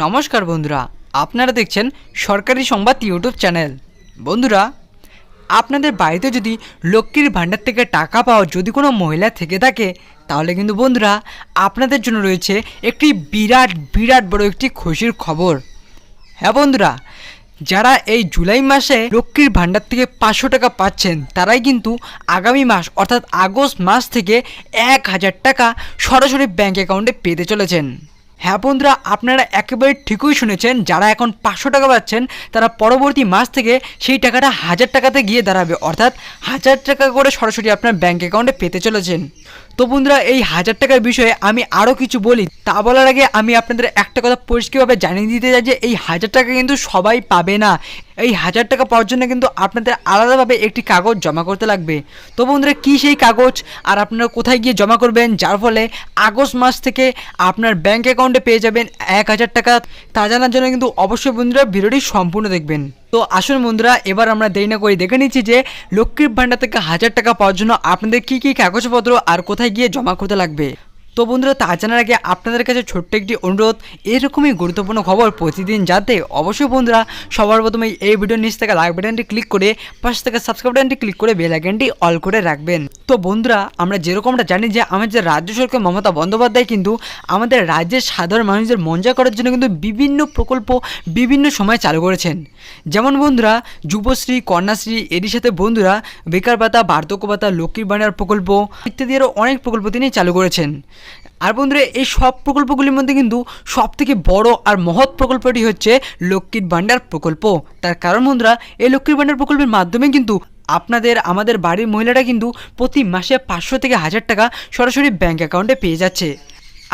নমস্কার বন্ধুরা, আপনারা দেখছেন সরকারি সংবাদ ইউটিউব চ্যানেল। বন্ধুরা, আপনাদের বাড়িতে যদি লক্ষ্মীর ভাণ্ডার থেকে টাকা পাওয়া যদি কোনো মহিলা থেকে থাকে, তাহলে কিন্তু বন্ধুরা, আপনাদের জন্য রয়েছে একটি বিরাট বিরাট বড় একটি খুশির খবর। হ্যাঁ বন্ধুরা, যারা এই জুলাই মাসে লক্ষ্মীর ভাণ্ডার থেকে পাঁচশো টাকা পাচ্ছেন, তারাই কিন্তু আগামী মাস, অর্থাৎ আগস্ট মাস থেকে এক হাজার টাকা সরাসরি ব্যাঙ্ক অ্যাকাউন্টে পেতে চলেছেন। হ্যাঁ বন্ধুরা, আপনারা একেবারে ঠিকই শুনেছেন, যারা এখন পাঁচশো টাকা পাচ্ছেন, তারা পরবর্তী মাস থেকে সেই টাকাটা হাজার টাকাতে গিয়ে দাঁড়াবে। অর্থাৎ হাজার টাকা করে সরাসরি আপনার ব্যাঙ্ক অ্যাকাউন্টে পেতে চলেছেন। তো বন্ধুরা, এই হাজার টাকার বিষয়ে আমি আরও কিছু বলি। তা বলার আগে আমি আপনাদের একটা কথা পরিষ্কারভাবে জানিয়ে দিতে চাই যে, এই হাজার টাকা কিন্তু সবাই পাবে না। এই হাজার টাকা পাওয়ার জন্য কিন্তু আপনাদের আলাদাভাবে একটি কাগজ জমা করতে লাগবে। তো বন্ধুরা, কী সেই কাগজ? আর আপনারা কোথায় গিয়ে জমা করবেন? যার ফলে আগস্ট মাস থেকে আপনার ব্যাঙ্ক অ্যাকাউন্টে পেয়ে যাবেন এক হাজার টাকা। তা জানার জন্য কিন্তু অবশ্যই বন্ধুরা, ভিডিওটি সম্পূর্ণ দেখবেন। তো আসুন বন্ধুরা, এবার আমরা দেরি না করে দেখে নিচ্ছি যে লক্ষ্মীর ভান্ডার থেকে হাজার টাকা পাওয়ার জন্য আপনাদের কি কি কাগজপত্র আর কোথায় গিয়ে জমা করতে লাগবে? তো বন্ধুরা, তা জানার আগে আপনাদের কাছে ছোট্ট একটি অনুরোধ, এরকমই গুরুত্বপূর্ণ খবর প্রতিদিন যাতে অবশ্যই বন্ধুরা, সবার প্রথমে এই ভিডিও নিচ থেকে লাইক বাটনটি ক্লিক করে, পাশ থেকে সাবস্ক্রাইব বাটনটি ক্লিক করে বেল আইকনটি অল করে রাখবেন। তো বন্ধুরা, আমরা যেরকমটা জানি যে আমাদের রাজ্য সরকার মমতা বন্দ্যোপাধ্যায় কিন্তু আমাদের রাজ্যের সাধারণ মানুষদের মঞ্জা করার জন্য কিন্তু বিভিন্ন প্রকল্প বিভিন্ন সময় চালু করেছেন। যেমন বন্ধুরা, যুবশ্রী, কন্যাশ্রী, এরই সাথে বন্ধুরা, বেকার ভাতা, বার্ধক্য ভাতা, লক্ষ্মীর ভাণ্ডার প্রকল্প ইত্যাদি আরও অনেক প্রকল্প তিনি চালু করেছেন। আর বন্ধুরা, এই সব প্রকল্পগুলির মধ্যে কিন্তু সব থেকে বড় আর মহৎ প্রকল্পটি হচ্ছে লক্ষ্মীর ভাণ্ডার প্রকল্প। তার কারণ বন্ধুরা, এই লক্ষ্মীর ভাণ্ডার প্রকল্পের মাধ্যমে কিন্তু আপনাদের, আমাদের বাড়ির মহিলাটা কিন্তু প্রতি মাসে পাঁচশো থেকে হাজার টাকা সরাসরি ব্যাঙ্ক অ্যাকাউন্টে পেয়ে যাচ্ছে।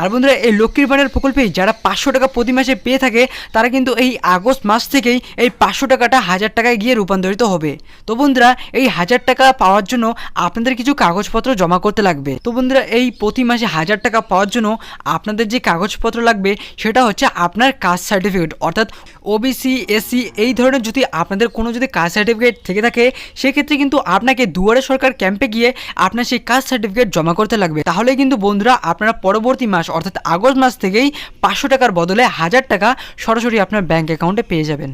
আর বন্ধুরা, এই লক্ষ্মীর ভাণ্ডার প্রকল্পে যারা পাঁচশো টাকা প্রতি মাসে পেয়ে থাকে, তারা কিন্তু এই আগস্ট মাস থেকেই এই পাঁচশো টাকাটা হাজার টাকায় গিয়ে রূপান্তরিত হবে। তো বন্ধুরা, এই হাজার টাকা পাওয়ার জন্য আপনাদের কিছু কাগজপত্র জমা করতে লাগবে। তো বন্ধুরা, এই প্রতি মাসে হাজার টাকা পাওয়ার জন্য আপনাদের যে কাগজপত্র লাগবে, সেটা হচ্ছে আপনার কাস্ট সার্টিফিকেট। অর্থাৎ ওবিসি এসসি এই ধরনের যদি আপনাদের কোনো যদি কাস্ট সার্টিফিকেট থেকে থাকে, সেক্ষেত্রে কিন্তু আপনাকে দুয়ারে সরকার ক্যাম্পে গিয়ে আপনার সেই কাস্ট সার্টিফিকেট জমা করতে লাগবে। তাহলে কিন্তু বন্ধুরা, আপনারা পরবর্তী মাস অর্থাৎ আগস্ট মাস থেকেই পাঁচশো টাকার বদলে হাজার টাকা সরাসরি আপনার ব্যাঙ্ক অ্যাকাউন্টে পেয়ে যাবেন।